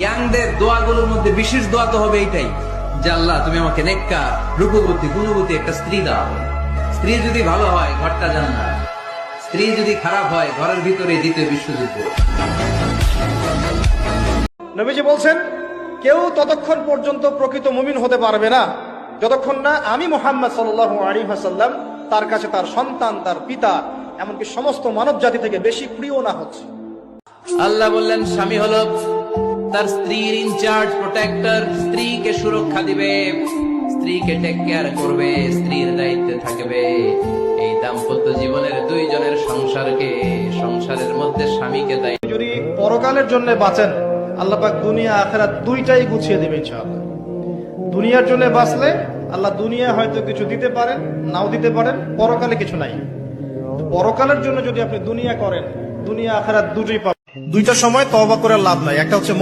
ইয়াংদের দোয়াগুলোর মধ্যে বিশেষ দোয়া তো হবে এইটাই যে আল্লাহ তুমি আমাকে নেককা রূপবতী গুণবতী একটা স্ত্রী দাও। স্ত্রী যদি ভালো হয় ঘরটা জান্নাত। স্ত্রী যদি খারাপ হয় ঘরের ভিতরে দ্বিতীয় বিশ্বযুদ্ধ। নবীজি বলছেন কেউ ততক্ষণ পর্যন্ত প্রকৃত মুমিন হতে পারবে না। যতক্ষণ না আমি মোহাম্মদ সাল্লাহ আলী হাসাল্লাম তার কাছে তার সন্তান তার পিতা এমনকি সমস্ত মানব জাতি থেকে বেশি প্রিয় না হচ্ছে। আল্লাহ বললেন স্বামী হলো তার স্ত্রীর ইনচার্জ প্রোটেক্টর স্ত্রীকে সুরক্ষা দিবে। স্ত্রীকে টেক কেয়ার করবে, স্ত্রীর দায়িত্বে থাকবে। এই দাম্পত্য জীবনের দুইজনের সংসারকে, সংসারের মধ্যে স্বামীকে যদি পরকালের জন্য বাঁচেন, আল্লাহ পাক দুনিয়া দুইটাই গুছিয়ে দেবে ইনশাআল্লাহ। দুনিয়ার জন্য বাঁচলে আল্লাহ দুনিয়া হয়তো কিছু দিতে পারেন, নাও দিতে পারেন, পরকালে কিছু নাই। পরকালের জন্য যদি আপনি দুনিয়া করেন, দুনিয়া, আখেরাত দুটোই পাবেন। দুইটা সময় তওবা করে লাভ নাই। একটা হচ্ছে